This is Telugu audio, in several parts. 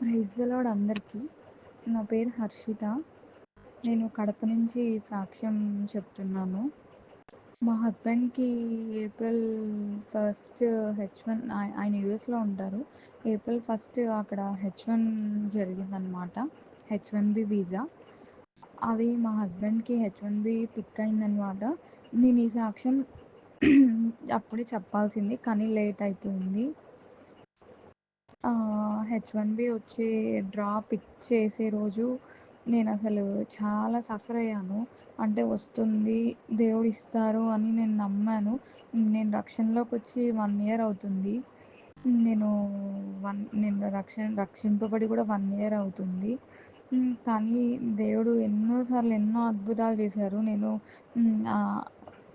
ప్రైజ్ అందరికీ. నా పేరు హర్షిత. నేను కడప నుంచి సాక్ష్యం చెప్తున్నాను. మా హస్బెండ్కి ఏప్రిల్ ఫస్ట్ హెచ్ వన్ ఆయన యుఎస్లో ఉంటారు. ఏప్రిల్ ఫస్ట్ అక్కడ హెచ్ వన్ జరిగిందనమాట హెచ్ వన్ బి వీజా అది మా హస్బెండ్కి హెచ్ వన్ బి పిక్ అయిందనమాట నేను ఈ సాక్ష్యం అప్పుడే చెప్పాల్సింది కానీ లేట్ అయిపోయింది. హెచ్ వన్ బి వచ్చి డ్రా పిక్ చేసే రోజు నేను అసలు చాలా సఫర్ అయ్యాను. అంటే వస్తుంది దేవుడు ఇస్తారు అని నేను నమ్మాను. నేను రక్షణలోకి వచ్చి వన్ ఇయర్ అవుతుంది. నేను వన్ నేను రక్షణ రక్షింపబడి కూడా వన్ ఇయర్ అవుతుంది. కానీ దేవుడు ఎన్నోసార్లు ఎన్నో అద్భుతాలు చేశారు. నేను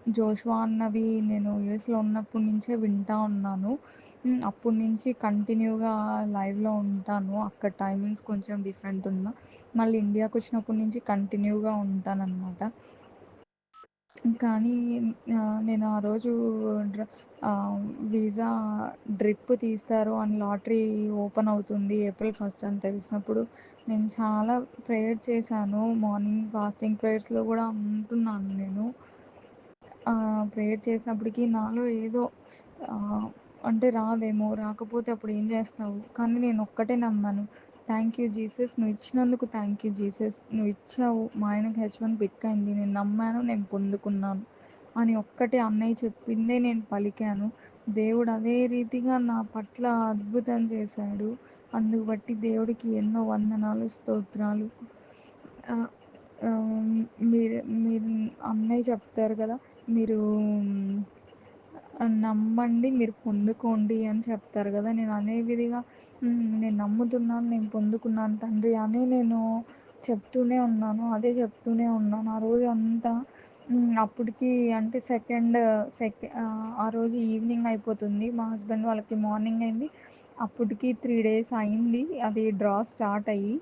జోష్వా అన్నవి నేను యూఎస్లో ఉన్నప్పటి నుంచే వింటూ ఉన్నాను. అప్పటి నుంచి కంటిన్యూగా లైవ్లో ఉంటాను. అక్కడ టైమింగ్స్ కొంచెం డిఫరెంట్ ఉన్న. మళ్ళీ ఇండియాకి వచ్చినప్పటి నుంచి కంటిన్యూగా ఉంటానన్నమాట. కానీ నేను ఆ రోజు డ్ర డ్రిప్ తీస్తారు అని లాటరీ ఓపెన్ అవుతుంది ఏప్రిల్ ఫస్ట్ అని తెలిసినప్పుడు నేను చాలా ప్రేయర్ చేశాను. మార్నింగ్ ఫాస్టింగ్ ప్రేయర్స్లో కూడా ఉంటున్నాను నేను. ప్రేయర్ చేసినప్పటికీ నాలో ఏదో అంటే రాదేమో రాకపోతే అప్పుడు ఏం చేస్తావు కానీ నేను ఒక్కటే నమ్మాను. థ్యాంక్ యూ జీసస్ నువ్వు ఇచ్చినందుకు థ్యాంక్ యూ జీసస్. నువ్వు ఇచ్చావు మా ఆయనకి హెచ్ వన్ పిక్ అయింది నేను నమ్మాను నేను పొందుకున్నాను అని ఒక్కటే అన్నయ్య చెప్పిందే నేను పలికాను. దేవుడు అదే రీతిగా నా పట్ల అద్భుతం చేశాడు. అందుకు బట్టి దేవుడికి ఎన్నో వందనాలు స్తోత్రాలు. మీరు మీరు అన్నయ్య చెప్తారు కదా మీరు నమ్మండి మీరు పొందుకోండి అని చెప్తారు కదా నేను అనే విధిగా నేను నమ్ముతున్నాను నేను పొందుకున్నాను తండ్రి అని నేను చెప్తూనే ఉన్నాను అదే చెప్తూనే ఉన్నాను. ఆ రోజు అంతా అప్పటికి అంటే సెకండ్ సెక ఆ రోజు ఈవినింగ్ అయిపోతుంది. మా హస్బెండ్ వాళ్ళకి మార్నింగ్ అయింది. అప్పటికి త్రీ డేస్ అయింది. అది డ్రా స్టార్ట్ అయ్యి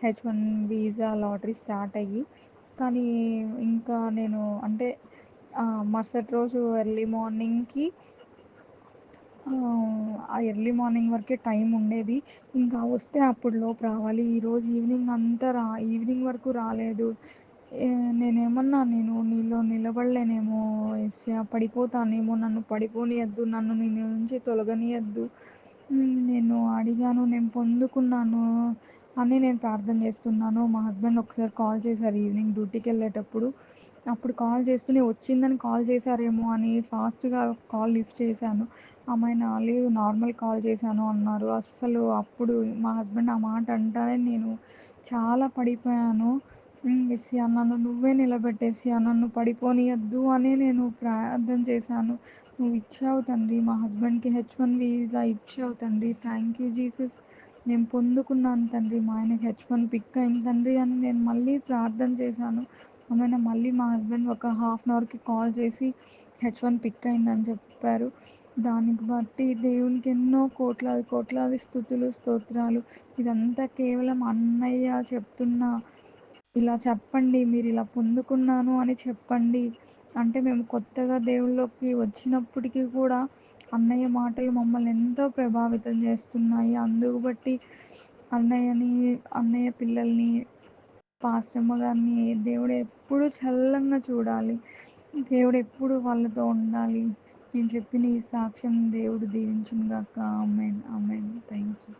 H one visa lottery start అయ్యి కానీ ఇంకా నేను అంటే మరుసటి రోజు ఎర్లీ మార్నింగ్కి ఆ ఎర్లీ మార్నింగ్ వరకే టైం ఉండేది. ఇంకా వస్తే అప్పుడు లోపు రావాలి. ఈరోజు ఈవినింగ్ అంతా రా ఈవినింగ్ వరకు రాలేదు. నేనేమన్నా నేను నీలో నిలబడలేనేమో పడిపోతానేమో నన్ను పడిపోనియద్దు నన్ను నీ నుంచి తొలగనియద్దు నేను అడిగాను నేను పొందుకున్నాను అని నేను ప్రార్థన చేస్తున్నాను. మా హస్బెండ్ ఒకసారి కాల్ చేశారు ఈవినింగ్ డ్యూటీకి వెళ్ళేటప్పుడు. అప్పుడు కాల్ చేస్తూనే వచ్చిందని కాల్ చేశారేమో అని ఫాస్ట్గా కాల్ లిఫ్ట్ చేశాను. ఆమెన లేదు నార్మల్ కాల్ చేశాను అన్నారు. అస్సలు అప్పుడు మా హస్బెండ్ ఆ మాట అంటానే నేను చాలా పడిపోయాను. ఏసయ్య నన్ను నువ్వే నిలబెట్టు నన్ను పడిపోనియద్దు అని నేను ప్రార్థన చేశాను. నువ్వు ఇచ్చావు తండ్రి మా హస్బెండ్కి హెచ్ వన్ వీసా ఇచ్చావు తండ్రి. Thank you Jesus. నేను పొందుకున్నాను తండ్రి మా ఆయనకి హెచ్ వన్ పిక్ అయింది తండ్రి అని నేను మళ్ళీ ప్రార్థన చేశాను. ఆమెన మళ్ళీ మా హస్బెండ్ ఒక హాఫ్ అన్ అవర్కి కాల్ చేసి హెచ్ వన్ పిక్ అయిందని చెప్పారు. దానికి బట్టి దేవునికి ఎన్నో కోట్లాది కోట్లాది స్థుతులు స్తోత్రాలు. ఇదంతా కేవలం అన్నయ్య చెప్తున్న ఇలా చెప్పండి మీరు ఇలా పొందుకున్నాను అని చెప్పండి. అంటే మేము కొత్తగా దేవుళ్ళలోకి వచ్చినప్పటికీ కూడా అన్నయ్య మాటలు మమ్మల్ని ఎంతో ప్రభావితం చేస్తున్నాయి. అందుకు బట్టి అన్నయ్యని అన్నయ్య పిల్లల్ని పాశ్రమ గారిని దేవుడు ఎప్పుడు చల్లంగా చూడాలి. దేవుడు ఎప్పుడు వాళ్ళతో ఉండాలి. నేను చెప్పిన ఈ సాక్ష్యం దేవుడు దీవించును గాక. ఆమెన్. ఆమెన్. థ్యాంక్